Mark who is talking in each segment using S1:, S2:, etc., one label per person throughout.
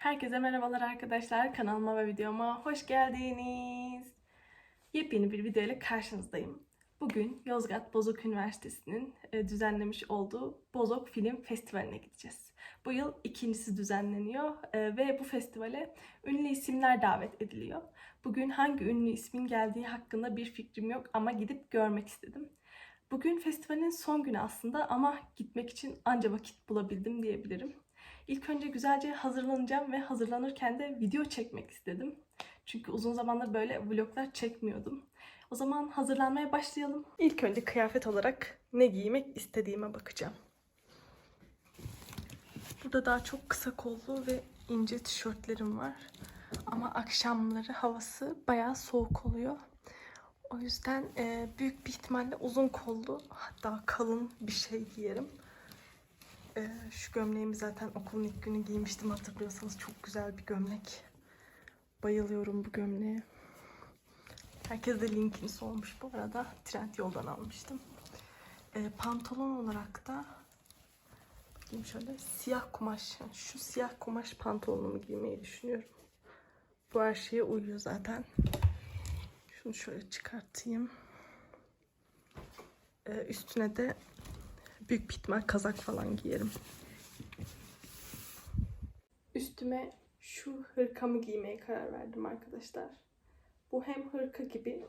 S1: Herkese merhabalar arkadaşlar. Kanalıma ve videoma hoş geldiniz. Yepyeni bir video ile karşınızdayım. Bugün Yozgat Bozok Üniversitesi'nin e, düzenlemiş olduğu Bozok Film Festivali'ne gideceğiz. Bu yıl ikincisi düzenleniyor e, ve bu festivale ünlü isimler davet ediliyor. Bugün hangi ünlü ismin geldiği hakkında bir fikrim yok ama gidip görmek istedim. Bugün festivalin son günü aslında ama gitmek için anca vakit bulabildim diyebilirim. İlk önce güzelce hazırlanacağım ve hazırlanırken de video çekmek istedim. Çünkü uzun zamandır böyle vloglar çekmiyordum. O zaman hazırlanmaya başlayalım. İlk önce kıyafet olarak ne giymek istediğime bakacağım. Burada daha çok kısa kollu ve ince tişörtlerim var. Ama akşamları havası bayağı soğuk oluyor. O yüzden büyük bir ihtimalle uzun kollu hatta kalın bir şey giyerim. Ee, şu gömleğimi zaten okulun ilk günü giymiştim hatırlıyorsanız. Çok güzel bir gömlek. Bayılıyorum bu gömleğe. Herkes de linkini sormuş bu arada. Trend yoldan almıştım. Ee, pantolon olarak da bakayım şöyle siyah kumaş. yani şu siyah kumaş pantolonumu giymeyi düşünüyorum. Bu her şeye uyuyor zaten. Şunu şöyle çıkartayım. Ee, üstüne de büyük bir ihtimal kazak falan giyerim. Üstüme şu hırkamı giymeye karar verdim arkadaşlar. Bu hem hırka gibi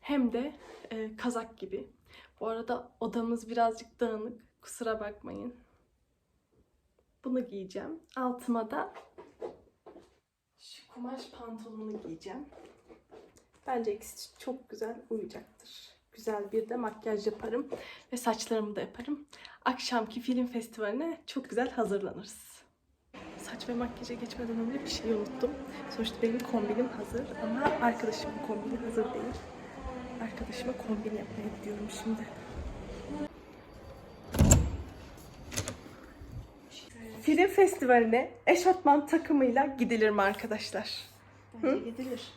S1: hem de e, kazak gibi. Bu arada odamız birazcık dağınık. Kusura bakmayın. Bunu giyeceğim. Altıma da şu kumaş pantolonu giyeceğim. Bence ikisi çok güzel uyuyacaktır. Güzel bir de makyaj yaparım ve saçlarımı da yaparım. Akşamki film festivaline çok güzel hazırlanırız. Saç ve makyaja geçmeden önce bir şey unuttum. Sonuçta benim kombinim hazır ama arkadaşımın kombini hazır değil. Arkadaşıma kombin yapmaya gidiyorum şimdi. Film festivaline eşofman takımıyla gidilir mi arkadaşlar?
S2: Bence gidilir.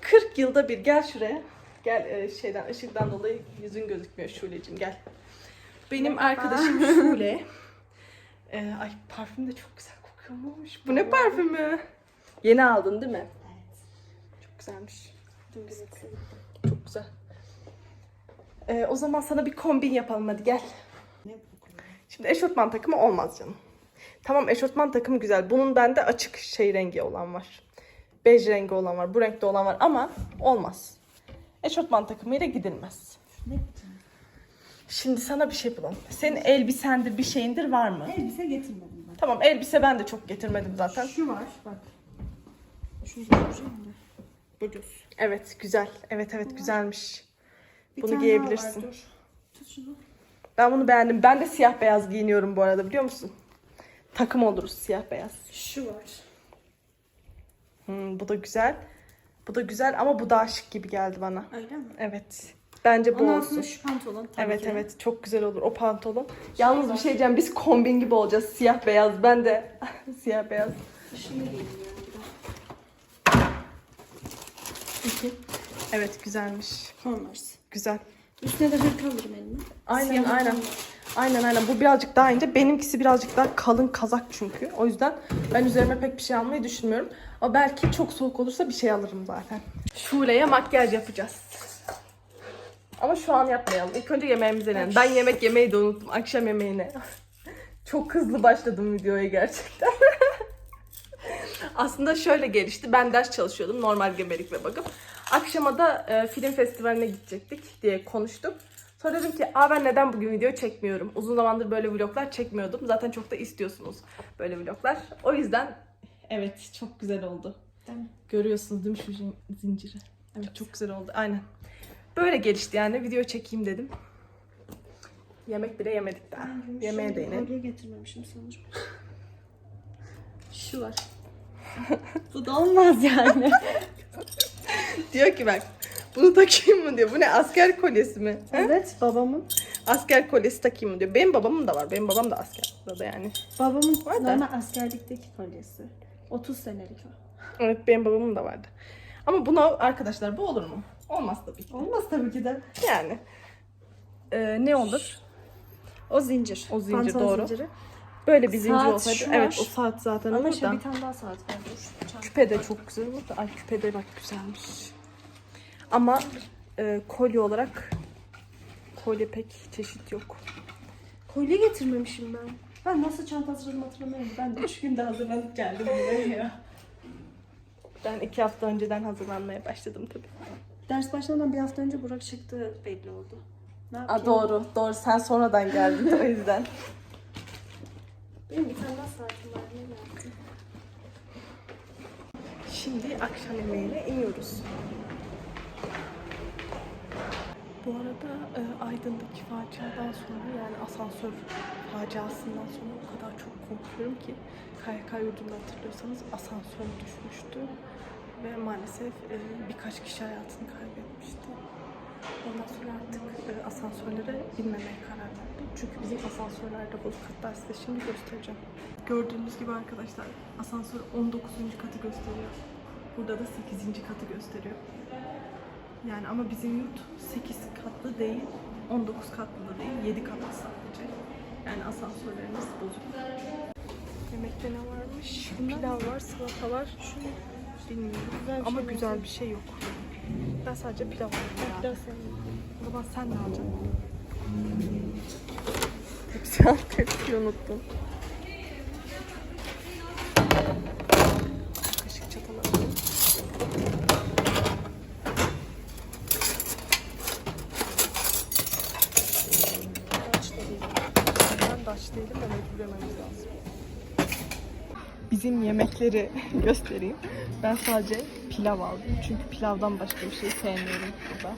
S1: 40 yılda bir gel şuraya. Gel e, şeyden ışıktan dolayı yüzün gözükmüyor Şule'cim gel. Benim arkadaşım Şule. E, ay parfüm de çok güzel kokuyormuş. Bu ne parfümü? Yeni aldın değil mi?
S2: Evet.
S1: Çok güzelmiş.
S2: Gece sevdim.
S1: Çok güzel. E, o zaman sana bir kombin yapalım hadi gel.
S2: Ne?
S1: Şimdi eşofman takımı olmaz canım. Tamam eşofman takımı güzel. Bunun bende açık şey rengi olan var. Bej rengi olan var. Bu renkte olan var ama olmaz. Eşofman takımıyla gidilmez.
S2: Ne yapacağım?
S1: Şimdi sana bir şey bulalım. Senin elbisendir bir şeyindir var mı?
S2: Elbise getirmedim ben.
S1: Tamam elbise ben de çok getirmedim zaten.
S2: Şu var bak. Şunu götüreceğim de.
S1: Bluz. Evet güzel. Evet evet güzelmiş.
S2: Bir
S1: Bunu
S2: tane
S1: giyebilirsin.
S2: Daha var, dur. Tut şunu.
S1: Ben bunu beğendim. Ben de siyah beyaz giyiniyorum bu arada biliyor musun? Takım oluruz siyah beyaz.
S2: Şu var.
S1: Hmm, bu da güzel. Bu da güzel ama bu daha şık gibi geldi bana.
S2: Öyle mi?
S1: Evet. Bence bu
S2: Ondan
S1: olsun.
S2: sonra şu pantolon. tabii
S1: Evet
S2: ki.
S1: evet çok güzel olur o pantolon. Yalnız bir şey diyeceğim biz kombin gibi olacağız siyah beyaz. Ben de siyah beyaz.
S2: Bir de.
S1: Evet güzelmiş.
S2: Converse.
S1: Güzel.
S2: Üstüne de hırka alırım elime.
S1: Aynen
S2: Siyah
S1: aynen.
S2: var.
S1: Aynen aynen bu birazcık daha ince. Benimkisi birazcık daha kalın kazak çünkü. O yüzden ben üzerime pek bir şey almayı düşünmüyorum. Ama belki çok soğuk olursa bir şey alırım zaten. Şule'ye makyaj yapacağız. Ama şu an yapmayalım. İlk önce yemeğimizi yiyelim. Ben yemek yemeyi de unuttum. Akşam yemeğine. Çok hızlı başladım videoya gerçekten. Aslında şöyle gelişti. Ben ders çalışıyordum. Normal gebelik ve bakım. Akşama da e, film festivaline gidecektik diye konuştuk. Sonra dedim ki Aa, ben neden bugün video çekmiyorum? Uzun zamandır böyle vloglar çekmiyordum. Zaten çok da istiyorsunuz böyle vloglar. O yüzden evet çok güzel oldu.
S2: Değil mi?
S1: Görüyorsunuz değil mi şu zin- zinciri? Evet çok güzel oldu. Aynen. Böyle gelişti yani. Video çekeyim dedim. Yemek bile yemedik daha.
S2: Ben
S1: Yemeğe değinelim.
S2: kolye getirmemişim sanırım. Şu var. Bu da olmaz yani.
S1: Diyor ki bak bunu takayım mı diyor. Bu ne asker kolyesi mi? He?
S2: evet babamın.
S1: Asker kolyesi takayım mı diyor. Benim babamın da var. Benim babam da asker. Burada yani.
S2: Babamın
S1: Var da.
S2: normal askerlikteki kolyesi. 30 senelik o.
S1: Evet benim babamın da vardı. Ama buna arkadaşlar bu olur mu? Olmaz tabii ki.
S2: Olmaz tabii ki de.
S1: Yani. Ee, ne olur?
S2: O zincir.
S1: O zincir,
S2: Pantolon
S1: doğru.
S2: zinciri.
S1: Böyle bir zincir
S2: Saat
S1: olsaydı.
S2: şu
S1: Evet o saat zaten
S2: Ama
S1: olur da.
S2: bir tane daha saat var. Dur.
S1: Küpe de çok güzel olur da. Ay küpe de bak güzelmiş. Ama e, kolye olarak kolye pek çeşit yok.
S2: Kolye getirmemişim ben. Ben nasıl çanta hazırladım hatırlamıyorum. Ben de üç günde hazırlanıp geldim buraya.
S1: Ben iki hafta önceden hazırlanmaya başladım tabii.
S2: Ders başlamadan bir hafta önce Burak çıktı belli oldu. Ne
S1: Aa, doğru, doğru. Sen sonradan geldin o yüzden.
S2: Benim bir tane daha saatim var.
S1: Şimdi akşam yemeğine iniyoruz. Bu arada e, Aydın'daki faciadan sonra yani asansör faciasından sonra o kadar çok korkuyorum ki KYK yurdunda hatırlıyorsanız asansör düşmüştü ve maalesef e, birkaç kişi hayatını kaybetmişti. Ondan sonra artık e, asansörlere binmemeye karar verdim. Çünkü bizim asansörlerde bozuk hatta size şimdi göstereceğim. Gördüğünüz gibi arkadaşlar asansör 19. katı gösteriyor. Burada da 8. katı gösteriyor. Yani ama bizim yurt 8 katlı değil, 19 katlı da değil, 7 katlı sadece. Yani asansörlerimiz bozuk. Yemekte ne varmış? Pilav var, salata var. Şu bilmiyorum.
S2: Güzel
S1: ama
S2: şey
S1: güzel bir şey yok. Ben sadece pilav ya.
S2: Biraz sen.
S1: O zaman sen ne alacaksın? Tepsi al, tepsiyi unuttum. Kaşık çatal alayım.
S2: Aç da değil.
S1: Ben de aç değilim de mecbur yememiz lazım. Bizim yemekleri göstereyim. Ben sadece pilav aldım. Çünkü pilavdan başka bir şey sevmiyorum burada.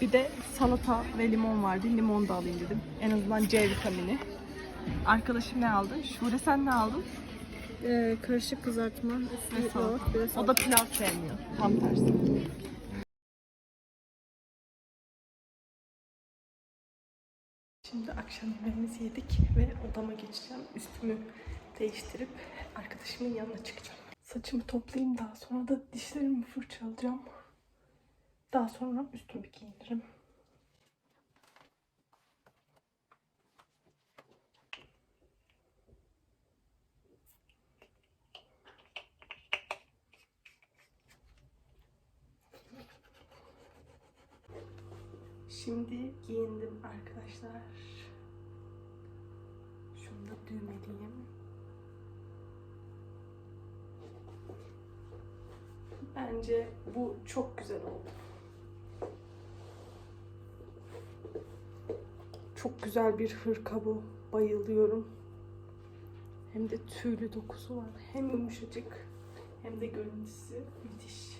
S1: Bir de salata ve limon vardı. Limon da alayım dedim. En azından C vitamini. Arkadaşım ne aldı? Şule sen ne aldın?
S2: Ee, karışık kızartma.
S1: Ve salata. O da pilav sevmiyor. Tam tersi. Şimdi akşam yemeğimizi yedik ve odama geçeceğim. Üstümü değiştirip arkadaşımın yanına çıkacağım. Saçımı toplayayım daha sonra da dişlerimi fırçalayacağım. Daha sonra üstümü giyinirim. Şimdi giyindim arkadaşlar. Şunu da düğmeleyeyim. Bence bu çok güzel oldu. Çok güzel bir hırka bu. Bayılıyorum. Hem de tüylü dokusu var. Hem yumuşacık hem de görüntüsü müthiş.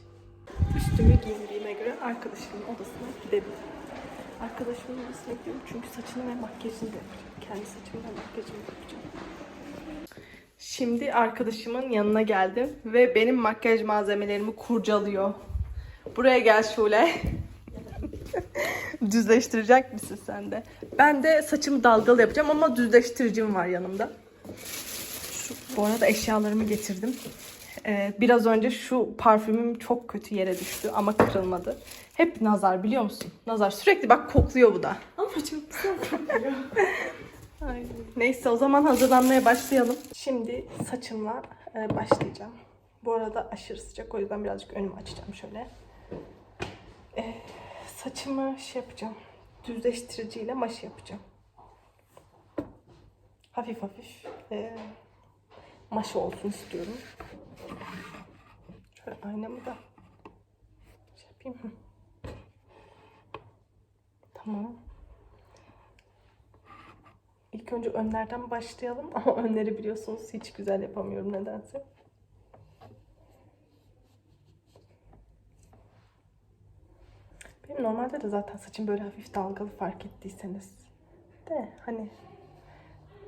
S1: Üstümü giyindiğime göre arkadaşımın odasına gidebilirim. Arkadaşımın odasına gidiyorum çünkü saçını ve makyajını da yapacağım. Kendi saçımı ve makyajımı da yapacağım. Şimdi arkadaşımın yanına geldim ve benim makyaj malzemelerimi kurcalıyor. Buraya gel Şule. Düzleştirecek misin sen de? Ben de saçımı dalgalı yapacağım ama düzleştiricim var yanımda. Şu, bu arada eşyalarımı getirdim. Ee, biraz önce şu parfümüm çok kötü yere düştü ama kırılmadı. Hep nazar biliyor musun? Nazar sürekli bak kokluyor bu da.
S2: Ama çok güzel kokuyor.
S1: Ay, Neyse o zaman hazırlanmaya başlayalım. Şimdi saçımla e, başlayacağım. Bu arada aşırı sıcak o yüzden birazcık önümü açacağım şöyle. E, saçımı şey yapacağım. Düzleştiriciyle maş yapacağım. Hafif hafif e, maş olsun istiyorum. Şöyle aynamı da şey yapayım. Tamam. İlk önce önlerden başlayalım ama önleri biliyorsunuz hiç güzel yapamıyorum nedense. Benim normalde de zaten saçım böyle hafif dalgalı fark ettiyseniz. De hani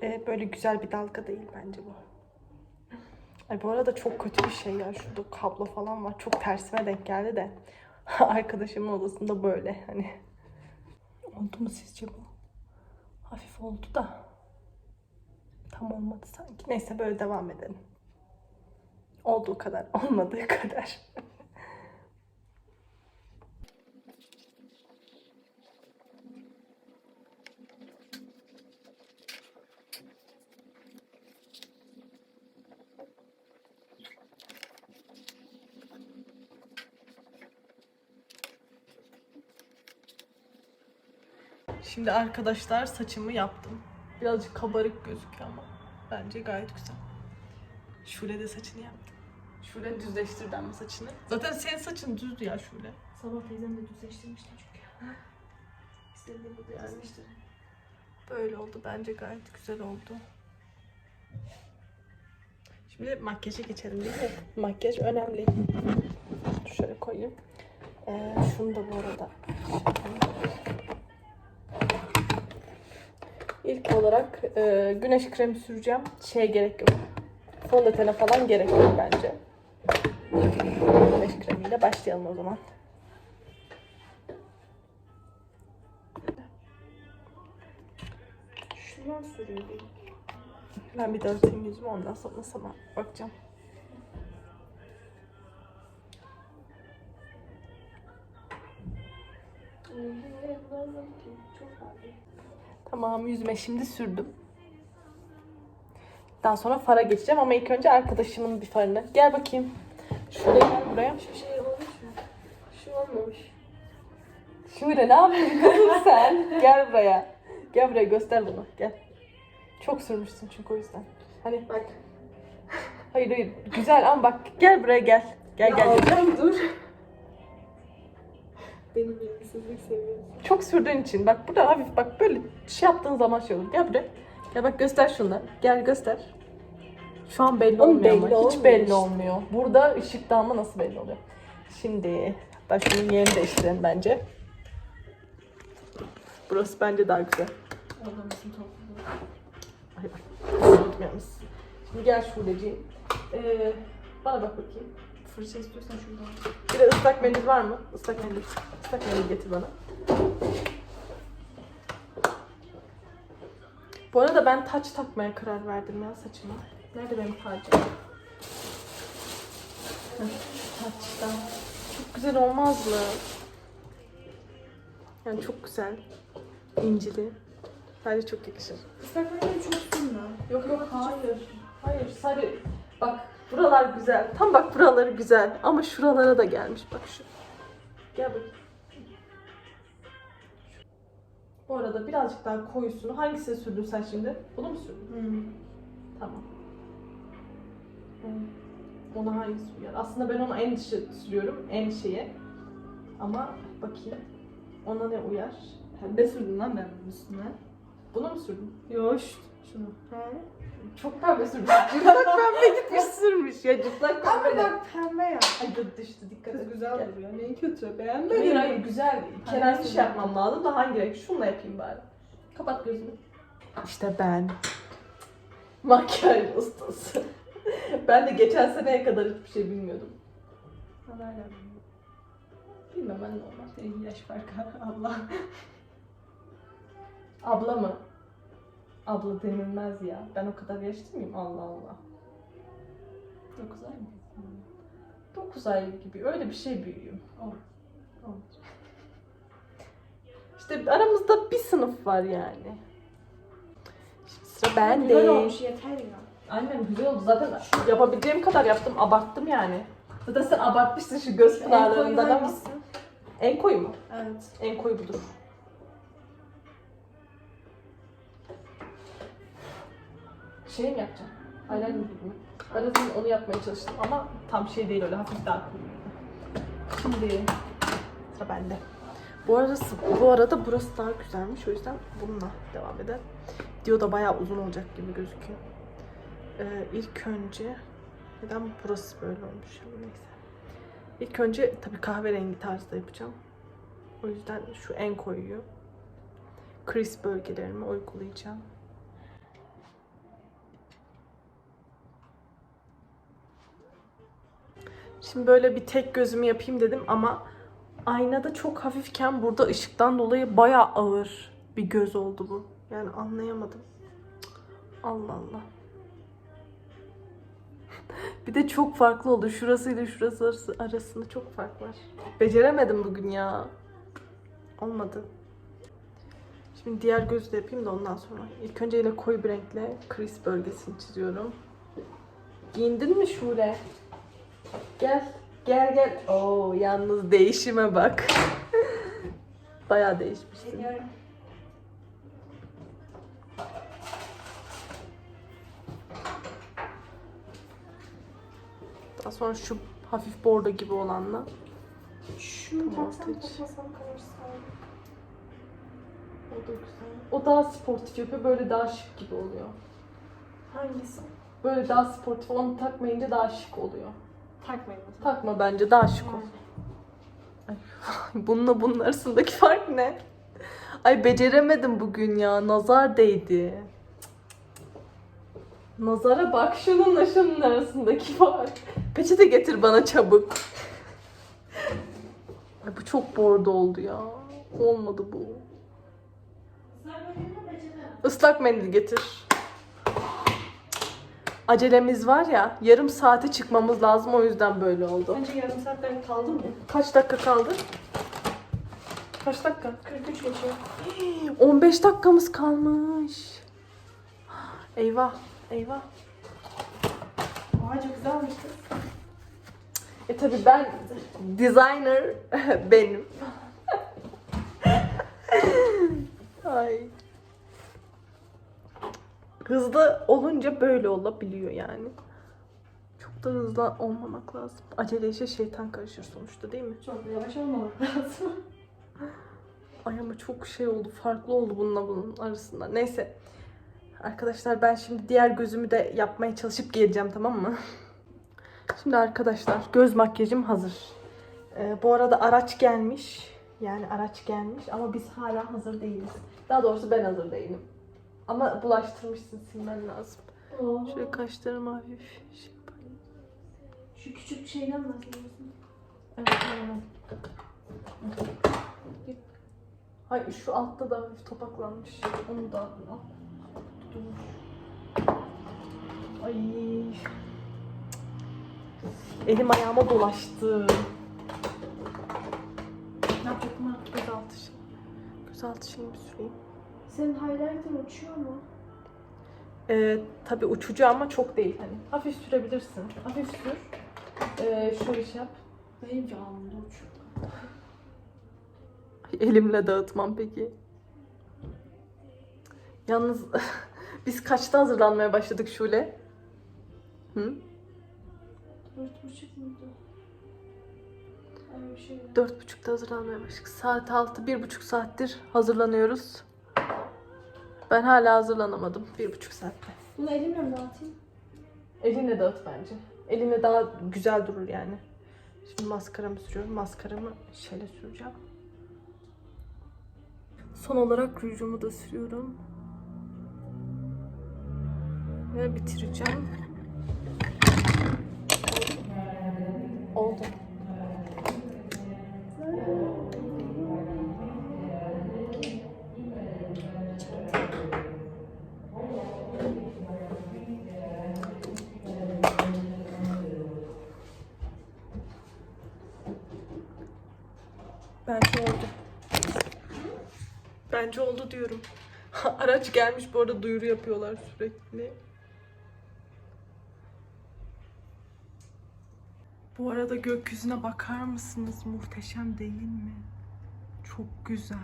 S1: e, böyle güzel bir dalga değil bence bu. Ay bu arada çok kötü bir şey ya. Şurada kablo falan var. Çok tersime denk geldi de. Arkadaşımın odasında böyle hani. Oldu mu sizce bu? Hafif oldu da tam olmadı sanki. Neyse böyle devam edelim. Olduğu kadar, olmadığı kadar. Şimdi arkadaşlar saçımı yaptım. Birazcık kabarık gözüküyor ama bence gayet güzel. Şule de saçını yaptı. Şule düzleştirdi ama saçını. Zaten senin saçın düzdü ya Şule.
S2: Sabah teyzem de düzleştirmişti çünkü. İstediğim bu düzleştir.
S1: Böyle oldu. Bence gayet güzel oldu. Şimdi makyaja geçelim değil mi? Makyaj önemli. Şöyle koyayım. Ee, şunu da bu arada. Olarak e, güneş kremi süreceğim. Şeye gerek yok. Fondötene falan gerek yok bence. Güneş kremiyle başlayalım o zaman.
S2: Şundan sürüyor değil.
S1: Ben bir dörteyim yüzümü ondan sonra sana bakacağım.
S2: Çok.
S1: Tamam yüzüme şimdi sürdüm. Daha sonra fara geçeceğim ama ilk önce arkadaşımın bir farını. Gel bakayım. Şuraya gel buraya.
S2: Şu şey olmuş mu? Şu olmamış.
S1: Şöyle ne yapıyorsun sen? Gel buraya. Gel buraya göster bunu. Gel. Çok sürmüşsün çünkü o yüzden. Hani
S2: Bak.
S1: hayır hayır güzel ama bak gel buraya gel. Gel gel.
S2: Alacağım dur. Benim ilgisizlik seviyesi.
S1: Çok sürdüğün için bak burada hafif bak böyle şey yaptığın zaman şey olur. Gel buraya. Gel bak göster şunu. Gel göster. Şu an belli
S2: Oğlum
S1: olmuyor
S2: belli
S1: ama. Hiç belli
S2: işte.
S1: olmuyor. Burada ışıkta ama nasıl belli oluyor? Şimdi ben şunun yerini değiştirelim bence. Burası bence daha güzel.
S2: Odamızın topluluğu.
S1: Ay bak. Unutmayalım. Şimdi gel Şuleciğim. Ee, bana bak bakayım.
S2: Fırça istiyorsan şuradan.
S1: Bir de ıslak mendil var mı? Islak mendil. Islak mendil getir bana. Bu arada ben taç takmaya karar verdim ya saçıma. Nerede benim tacım? Taçtan. Çok güzel olmaz mı? Yani çok güzel. İncili. Bence çok yakışır.
S2: Islak mendil çok sürme.
S1: Yok yok hayır. Hayır sarı. Bak buralar güzel. Tam bak buraları güzel. Ama şuralara da gelmiş bak şu. Gel bak. Bu arada birazcık daha koyusunu hangisini sürdün sen şimdi? Bunu mu sürdün?
S2: Hmm.
S1: Tamam. Hmm. Ona hangisi uyar? Aslında ben onu en dışı sürüyorum. En şeye. Ama bakayım. Ona ne uyar?
S2: Pembe sürdüm lan ben bunun üstüne.
S1: Bunu mu sürdün?
S2: Yok şunu. He.
S1: Çok pembe sürmüş. Cıplak pembe gitmiş sürmüş ya. Cıplak
S2: Ama
S1: pembe. de-
S2: bak pembe ya.
S1: Ay dur düştü dikkat et.
S2: güzel duruyor. Ne kötü. Beğenmedim.
S1: Hayır hayır güzel. Kenar
S2: Hangisi
S1: şey yapmam lazım da hangi renk? Şununla yapayım bari. Kapat gözünü. İşte ben. Makyaj ustası. ben de geçen seneye kadar hiçbir şey bilmiyordum.
S2: Ben hala bilmiyorum.
S1: Bilmem ben normal.
S2: Senin yaş farkı Allah.
S1: Abla mı? Abla denilmez ya. Ben o kadar yaşlı mıyım? Allah Allah.
S2: 9 ay mı?
S1: 9 ay gibi öyle bir şey büyüğüm.
S2: On. On.
S1: İşte aramızda bir sınıf var yani. Şimdi sıra
S2: Güzel
S1: bende.
S2: olmuş yeter ya.
S1: Aynen güzel oldu. Zaten yapabileceğim kadar yaptım. Abarttım yani. Zaten sen abartmışsın şu göz pınarlarından ama. En koyu mu?
S2: Evet.
S1: En koyu budur. Şey mi yapacağım? Gibi mi? Senin onu yapmaya çalıştım ama tam şey değil öyle hafif daha koyu. Şimdi sıra bende. Bu arada, bu arada burası daha güzelmiş o yüzden bununla devam eder. Diyor da bayağı uzun olacak gibi gözüküyor. Ee, ilk önce neden burası böyle olmuş neyse. İlk önce tabii kahverengi tarzda yapacağım. O yüzden şu en koyuyu crease bölgelerime uygulayacağım. Şimdi böyle bir tek gözümü yapayım dedim ama aynada çok hafifken burada ışıktan dolayı bayağı ağır bir göz oldu bu. Yani anlayamadım. Allah Allah. bir de çok farklı oldu. Şurası arası- arasında çok fark var. Beceremedim bugün ya. Olmadı. Şimdi diğer gözü de yapayım da ondan sonra. İlk önce yine koyu bir renkle crease bölgesini çiziyorum. Giyindin mi Şule? Gel. Gel gel. Oo yalnız değişime bak. Bayağı değişmişsin. Daha sonra şu hafif bordo gibi olanla.
S2: Şunu taksam takmasam kararsın.
S1: O da güzel. O daha sportif yapıyor. Böyle daha şık gibi oluyor.
S2: Hangisi?
S1: Böyle daha sportif. Onu takmayınca daha şık oluyor.
S2: Takmayın.
S1: Takma bence daha şık ol. Ay, bununla bunun arasındaki fark ne? Ay beceremedim bugün ya. Nazar değdi. Nazara bak şununla şunun arasındaki fark. Peçete getir bana çabuk. Ay bu çok bordo oldu ya. Olmadı bu. Islak mendil getir. Acelemiz var ya. Yarım saate çıkmamız lazım o yüzden böyle oldu.
S2: Bence yarım saatler kaldı mı?
S1: Kaç dakika kaldı? Kaç dakika?
S2: 43 geçiyor.
S1: 15 dakikamız kalmış. Eyvah, eyvah.
S2: Aa çok güzelmiş kız.
S1: E tabi ben designer benim. Ay. Hızlı olunca böyle olabiliyor yani. Çok da hızlı olmamak lazım. Acele işe şeytan karışır sonuçta değil mi?
S2: Çok yavaş olmamak lazım.
S1: Ay ama çok şey oldu. Farklı oldu bununla bunun arasında. Neyse. Arkadaşlar ben şimdi diğer gözümü de yapmaya çalışıp geleceğim tamam mı? Şimdi arkadaşlar göz makyajım hazır. Ee, bu arada araç gelmiş. Yani araç gelmiş ama biz hala hazır değiliz. Daha doğrusu ben hazır değilim. Ama bulaştırmışsın silmen lazım.
S2: Oo.
S1: Şöyle kaşlarımı hafif şey yapayım.
S2: Şu küçük şeyden bahsediyorsun.
S1: Evet aynen. Ay şu altta da hafif topaklanmış. Onu da al. Dur. Ay. Elim ayağıma dolaştı. Ne yapacaktım ha? Gözaltı şey. Gözaltı bir süreyim.
S2: Senin highlighter uçuyor mu?
S1: Ee, tabii uçucu ama çok değil hani. Hafif sürebilirsin. Hafif sür. Ee, şöyle şey yap.
S2: Benimki alnımda uçuyor.
S1: Elimle dağıtmam peki. Yalnız biz kaçta hazırlanmaya başladık Şule? Hı?
S2: Dört buçuk muydu? Şey.
S1: Dört buçukta hazırlanmaya başladık. Saat altı, bir buçuk saattir hazırlanıyoruz. Ben hala hazırlanamadım. Bir buçuk saatte.
S2: Bunu elimle mi dağıtayım?
S1: Elinle dağıt bence. Elinle daha güzel durur yani. Şimdi maskaramı sürüyorum. Maskaramı şöyle süreceğim. Son olarak rujumu da sürüyorum. Ve bitireceğim. Oldu diyorum. Araç gelmiş bu arada duyuru yapıyorlar sürekli. Bu arada gökyüzüne bakar mısınız? Muhteşem değil mi? Çok güzel.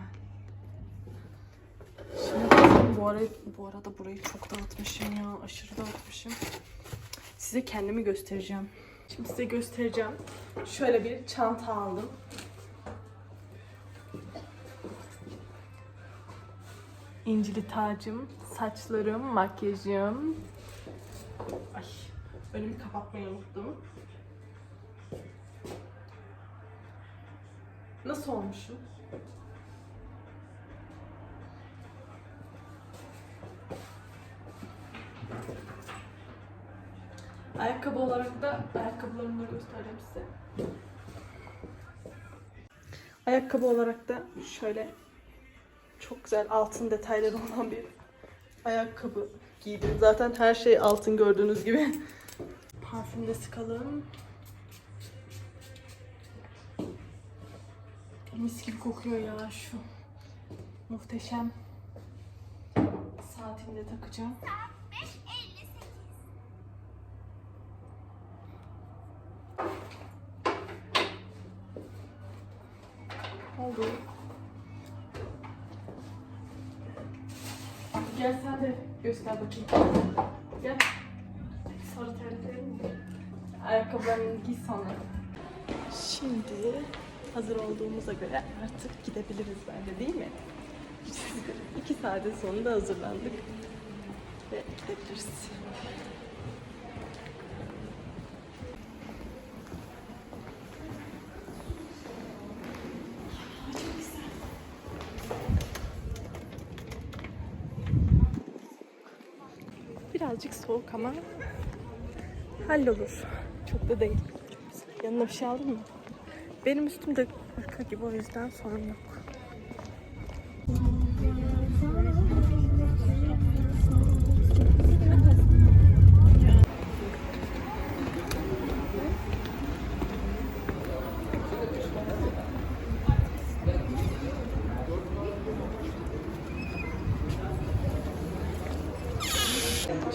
S1: Şimdi bu, ara, bu arada burayı çok dağıtmışım ya. Aşırı dağıtmışım. Size kendimi göstereceğim. Şimdi size göstereceğim. Şöyle bir çanta aldım. İncili tacım, saçlarım, makyajım. Ay, önümü kapatmayı unuttum. Nasıl olmuşum? Ayakkabı olarak da ayakkabılarımı da göstereceğim size. Ayakkabı olarak da şöyle çok güzel altın detayları olan bir ayakkabı giydim. Zaten her şey altın gördüğünüz gibi. Parfüm de sıkalım. Mis gibi kokuyor ya şu. Muhteşem. Saatimi de takacağım. Oldu. Gel sen de göster bakayım. Gel. Sarı terliklerim. Ayakkabılarını giy sonra. Şimdi hazır olduğumuza göre artık gidebiliriz bence değil mi? İki saatin sonunda hazırlandık. Ve gidebiliriz. Birazcık soğuk ama hallolur. Çok da değil. Yanına bir şey aldın mı? Benim üstüm de hırka gibi o yüzden sorun yok.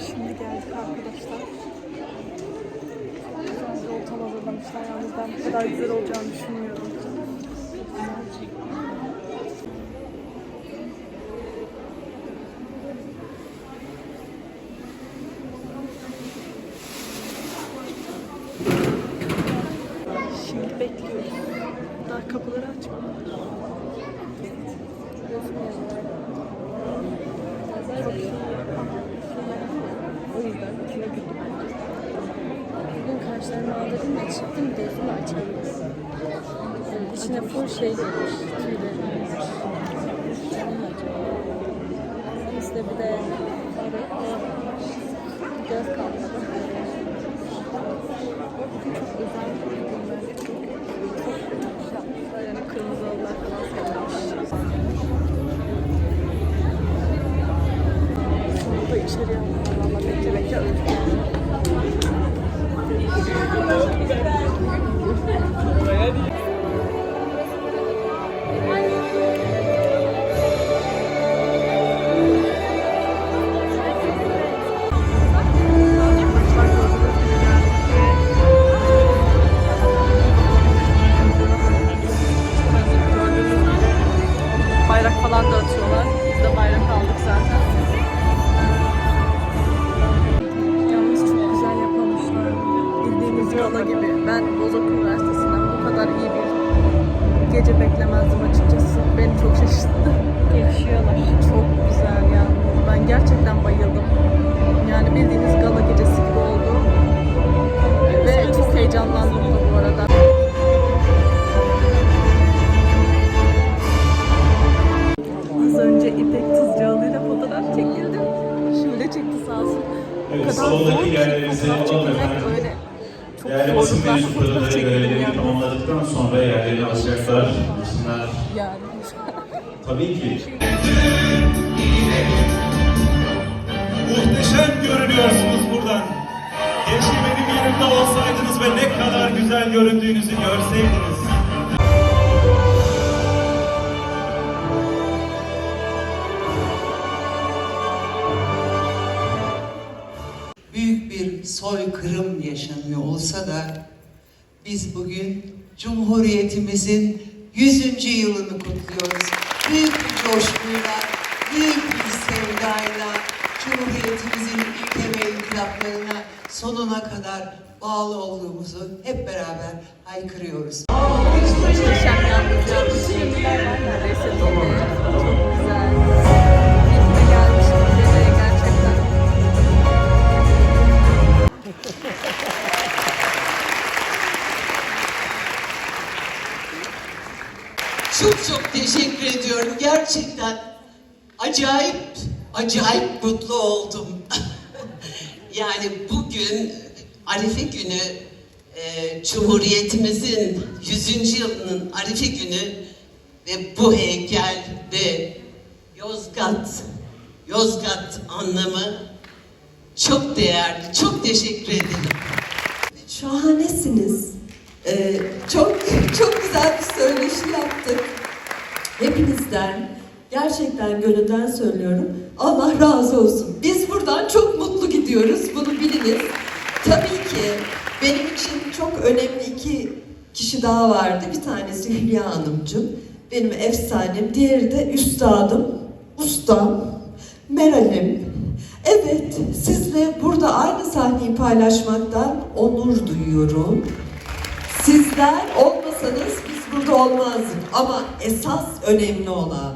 S1: Şimdi geldik arkadaşlar. Güzel bir ortam hazırlamışlar. Yalnız ben bu kadar güzel olacağını düşünmüyorum. Şimdi bekliyoruz. Daha kapıları açmadılar. Çok iyi. O yüzden içine güldüm.
S2: Bugün karşılarına aldırdım da çıktım gözümü açamıyorum. Yani içine full şey acıyor. Üstüne bir de göz.
S1: Bugün çok özel bir. Yani kırmızı halılar falan sermiş. Sonra da içeriye
S3: soykırım yaşanıyor olsa da biz bugün Cumhuriyetimizin 100. yılını kutluyoruz. Büyük bir coşkuyla, büyük bir sevdayla Cumhuriyetimizin ilke ve inkılaplarına sonuna kadar bağlı olduğumuzu hep beraber haykırıyoruz.
S1: Çok güzel.
S3: Çok çok teşekkür ediyorum. Gerçekten acayip, acayip mutlu oldum. yani bugün Arife günü, e, Cumhuriyetimizin 100. yılının Arife günü ve bu heykel ve Yozgat, Yozgat anlamı çok değerli. Çok teşekkür ederim.
S4: Şahanesiniz. Ee, çok çok güzel bir söyleşi yaptık. Hepinizden gerçekten gönülden söylüyorum. Allah razı olsun. Biz buradan çok mutlu gidiyoruz. Bunu biliniz. Tabii ki benim için çok önemli iki kişi daha vardı. Bir tanesi Hülya Hanımcığım. Benim efsanem. Diğeri de üstadım, ustam, Meral'im. Evet, sizle burada aynı sahneyi paylaşmaktan onur duyuyorum. Sizler olmasanız biz burada olmazdık. Ama esas önemli olan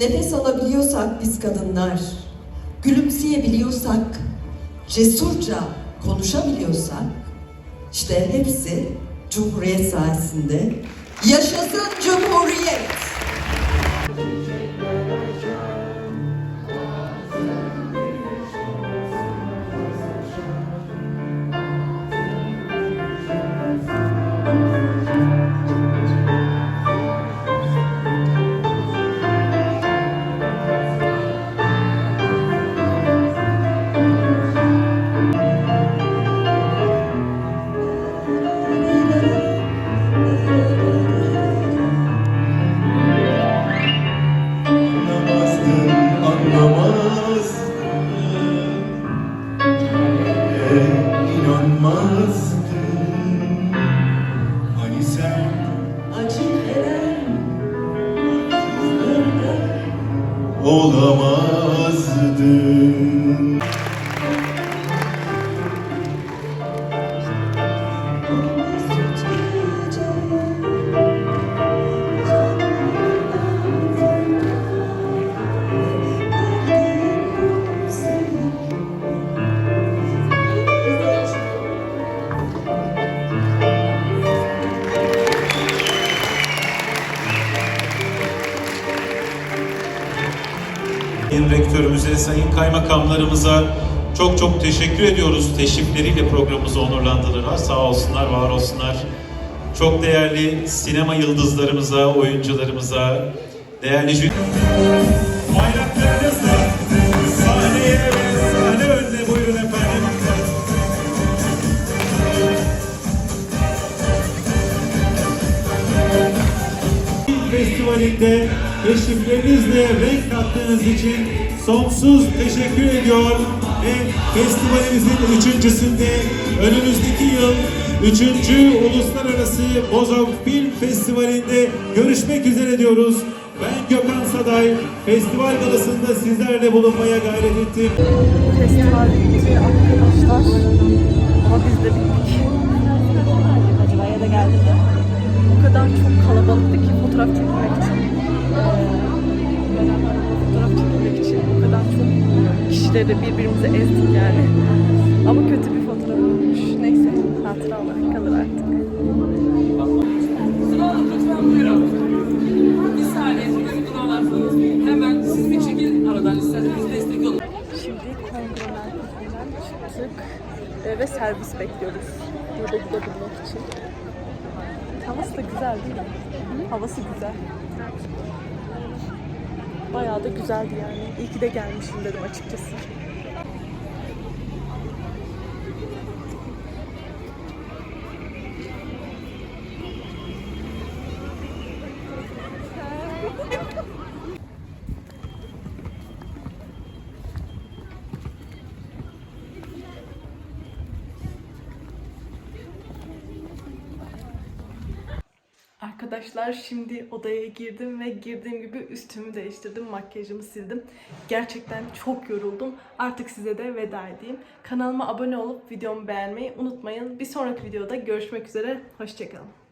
S4: nefes alabiliyorsak biz kadınlar, gülümseyebiliyorsak, cesurca konuşabiliyorsak, işte hepsi Cumhuriyet sayesinde. Yaşasın Cumhuriyet!
S5: Olamazdın Kaymakamlarımıza çok çok teşekkür ediyoruz. Teşrifleriyle programımızı onurlandırırlar. Sağ olsunlar, var olsunlar. Çok değerli sinema yıldızlarımıza, oyuncularımıza, değerli. Festivalinde teşriflerinizle renk kattığınız için sonsuz teşekkür ediyor ve festivalimizin üçüncüsünde önümüzdeki yıl üçüncü Uluslararası Bozok Film Festivali'nde görüşmek üzere diyoruz. Ben Gökhan Saday, festival galasında sizlerle bulunmaya gayret ettim.
S1: Festival bitti arkadaşlar. Ama biz de bittik. Acaba ya da geldi mi? O kadar çok kalabalıktı ki fotoğraf çekmek için. Fotoğraf çekmek için o kadar çok kişileri birbirimize ezdik yani. Ama kötü bir fotoğraf olmuş. Neyse hatıra olarak kalır artık.
S6: Sıra alın lütfen buyurun. Bir saniye bir durularsanız hemen siz bir çekil aradan isterseniz destek olun.
S1: Şimdi kongre merkezinden çıktık Ee, ve servis bekliyoruz. Burada gidebilmek için. Havası da güzel değil mi? Havası güzel. Bayağı da güzeldi yani. İyi ki de gelmişim dedim açıkçası. Arkadaşlar şimdi odaya girdim ve girdiğim gibi üstümü değiştirdim, makyajımı sildim. Gerçekten çok yoruldum. Artık size de veda edeyim. Kanalıma abone olup videomu beğenmeyi unutmayın. Bir sonraki videoda görüşmek üzere. Hoşçakalın.